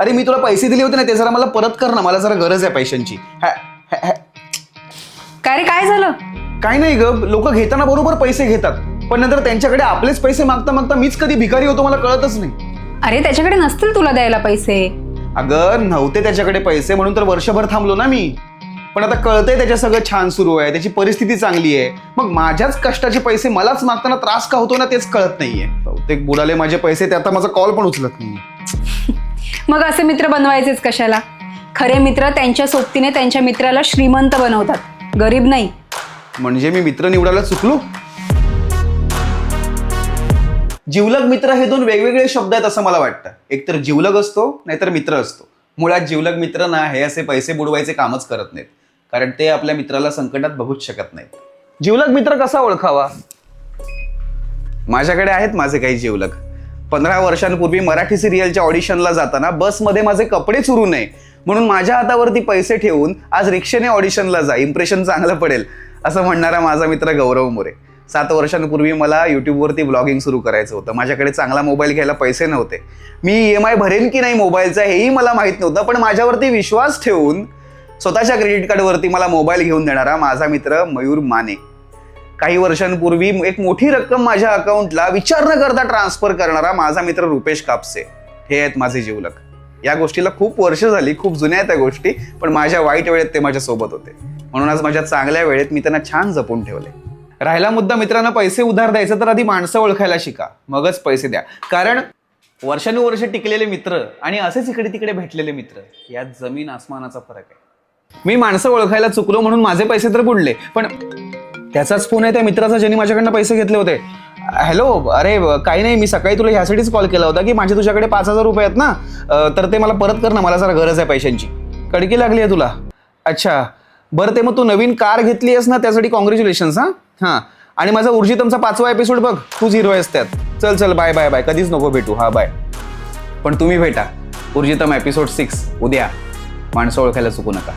अरे मी तुला पैसे दिले होते ना ते जरा मला परत कर ना मला जरा गरज आहे पैशांची. हॅ- हॅ- हॅ- काय रे काय झालं? काय नाही ग लोक घेताना बरोबर पैसे घेतात. पण नंतर त्यांच्याकडे आपलेच पैसे मागता मागता मीच कधी भिकारी होतो मला कळतच नाही. अरे त्याच्याकडे नसतील तुला द्यायला पैसे. अगं नव्हते त्याच्याकडे पैसे म्हणून तर वर्षभर थांबलो ना मी. पण आता कळतंय त्याच्या सगळं छान सुरू आहे त्याची परिस्थिती चांगली आहे. मग माझ्याच कष्टाचे पैसे मलाच मागताना त्रास का होतो ना तेच कळत नाहीये. बहुतेक बुडाले माझे पैसे ते आता माझा कॉल पण उचलत नाही मग असे मित्र बनवायचेच कशाला? खरे मित्र त्यांच्या सोबतीने त्यांच्या मित्राला श्रीमंत बनवतात. गरीब नाही. म्हणजे मी मित्र निवडायला चुकलो? जिवलग मित्र हे दोन वेगवेगळे शब्द आहेत असं मला वाटतं. एकतर जिवलग असतो नाहीतर मित्र असतो. मुळात जिवलग मित्र ना हे असे पैसे बुडवायचे कामच करत नाहीत. कारण ते आपल्या मित्राला संकटात बघूच शकत नाहीत. जिवलग मित्र कसा ओळखावा? माझ्याकडे आहेत माझे काही जिवलग. पंधरा वर्षांपूर्वी मराठी सिरियलच्या ऑडिशनला जाताना बसमध्ये माझे कपडे चुरू नये. म्हणून माझ्या हातावरती पैसे ठेवून आज रिक्षेने ऑडिशनला जा. इम्प्रेशन चांगलं पडेल असं म्हणणारा माझा मित्र गौरव मोरे. सात वर्षांपूर्वी मला यूट्यूबवरती ब्लॉगिंग सुरू करायचं होतं. माझ्याकडे चांगला मोबाईल घ्यायला पैसे नव्हते. मी ई एम आय भरेन की नाही मोबाईलचा हेही मला माहीत नव्हतं पण माझ्यावरती विश्वास ठेवून स्वतःच्या क्रेडिट कार्डवरती मला मोबाईल घेऊन देणारा माझा मित्र मयूर माने. काही वर्षांपूर्वी एक मोठी रक्कम माझ्या अकाउंटला विचार न करता ट्रान्सफर करणारा माझा मित्र रुपेश कापसे. हे आहेत माझे जीवलक या गोष्टीला खूप वर्ष झाली खूप जुन्या आहेत त्या गोष्टी पण माझ्या वाईट वेळेत ते माझ्या सोबत होते. म्हणून आज माझ्या चांगल्या वेळेत मी त्यांना छान जपून ठेवले. राहिला मुद्दा मित्रांना पैसे उधार द्यायचं तर आधी माणसं ओळखायला शिका. मगच पैसे द्या. कारण वर्षानुवर्ष टिकलेले मित्र आणि असेच इकडे तिकडे भेटलेले मित्र यात जमीन आसमानाचा फरक आहे. मी माणसं ओळखायला चुकलो म्हणून माझे पैसे तर बुडले पण त्याचाच फोन आहे त्या मित्राचा ज्यांनी माझ्याकडनं पैसे घेतले होते. हॅलो अरे काही नाही मी सकाळी तुला ह्यासाठीच कॉल केला होता की माझे तुझ्याकडे पाच हजार रुपये आहेत ना तर ते मला परत कर ना मला जरा गरज आहे पैशांची. कडकी लागली आहे तुला. अच्छा. बरं ते मग तू नवीन कार घेतली आहेस ना त्यासाठी कॉंग्रॅच्युलेशन्स हां? हां. आणि माझा उर्जितमचा पाचवा एपिसोड बघ तू झिरो आहेस त्यात. चल चल बाय बाय बाय कधीच नको भेटू हा बाय पण तुम्ही भेटा. उर्जितम एपिसोड सिक्स उद्या. माणसं ओळखायला चुकू नका.